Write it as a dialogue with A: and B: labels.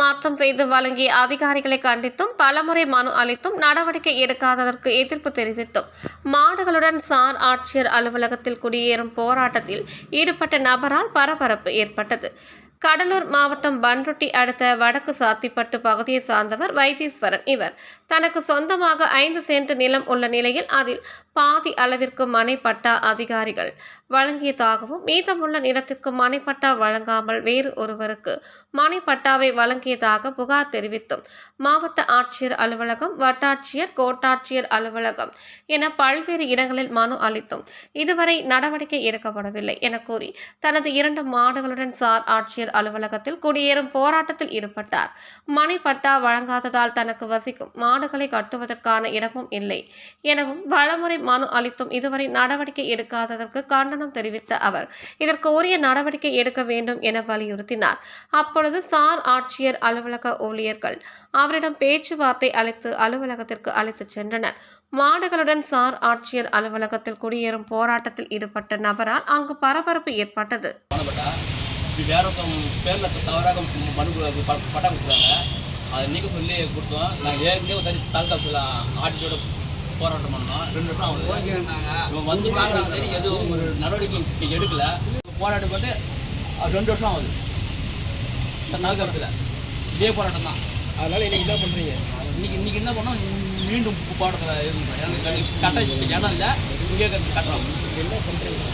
A: மாற்றம் செய்து வழங்கிய அதிகாரிகளை கண்டித்தும் பலமுறை மனு அளித்தும் நடவடிக்கை எடுக்காததற்கு எதிர்ப்பு தெரிவித்தும். மாடுகளுடன் சார் ஆட்சியர் அலுவலகத்தில் குடியேறும் போராட்டத்தில் ஈடுபட்ட நபரால் பரபரப்பு ஏற்பட்டது. கடலூர் மாவட்டம் பன்ருட்டி அடுத்த வடக்கு சாத்திப்பட்டு பகுதியை சார்ந்தவர் வைத்தீஸ்வரன் இவர். தனக்கு சொந்தமாக ஐந்து சென்ட் நிலம் உள்ள நிலையில் அதில் பாதி அளவிற்கு மனைப்பட்டா அதிகாரிகள். வழங்கியதாகவும் மீதமுள்ள நிலத்திற்கு மனைப்பட்டா வழங்காமல் வேறு ஒருவருக்கு மனைப்பட்டாவை வழங்கியதாக புகார் தெரிவித்தும் மாவட்ட ஆட்சியர் அலுவலகம் வட்டாட்சியர் கோட்டாட்சியர் அலுவலகம் என பல்வேறு இடங்களில் மனு அளித்தும் இதுவரை நடவடிக்கை எடுக்கப்படவில்லை என கூறி தனது இரண்டு மாடுகளுடன் சார் ஆட்சியர் அலுவலகத்தில் குடியேறும் போராட்டத்தில் ஈடுபட்டார். மனைப்பட்டா வழங்காததால் தனக்கு வசிக்கும் மாடுகளை கட்டுவதற்கான இடமும் இல்லை எனவும் வளமுறை மனு அளித்தும் இதுவரை நடவடிக்கை எடுக்காததற்கு கண்டனம் கண்டனம் தெரிவித்த அவர் இதற்கு உரிய நடவடிக்கை எடுக்க வேண்டும் என வலியுறுத்தினார். அப்பொழுது சார் ஆட்சியர் அலுவலக ஊழியர்கள் அவரிடம் பேச்சுவார்த்தை அழைத்து அலுவலகத்திற்கு அழைத்துச் சென்றனர். மாடுகளுடன் சார் ஆட்சியர் அலுவலகத்தில் குடியேறும் போராட்டத்தில் ஈடுபட்ட நபரால் அங்கு பரபரப்பு ஏற்பட்டது.
B: வேற பேரில் தவறாக மனு கு- ப- அதை நீக்க சொல்லி கொடுத்தோம். நாங்கள் ஏற்கனவே ஒரு தனி தாலுக்கா ஆட்சியோட போராட்டம் பண்ணோம். ரெண்டு வருஷம் ஆகுது இவங்க வந்து பார்க்குறாங்க சரி எதுவும் ஒரு நடவடிக்கை எடுக்கல. போராட்டம் அது ரெண்டு வருஷம் ஆகுது. இந்த தாலுக்காத்தில் இதே போராட்டம் தான்.
C: அதனால இன்னைக்கு என்ன பண்றீங்க?
B: இன்னைக்கு இன்னைக்கு என்ன பண்ணோம்? மீண்டும் போராட்டத்தில் இருந்தோம். எனக்கு கட்ட இடம் இல்லை. இங்கே கட்டுறோம்
C: என்ன பண்றீங்க?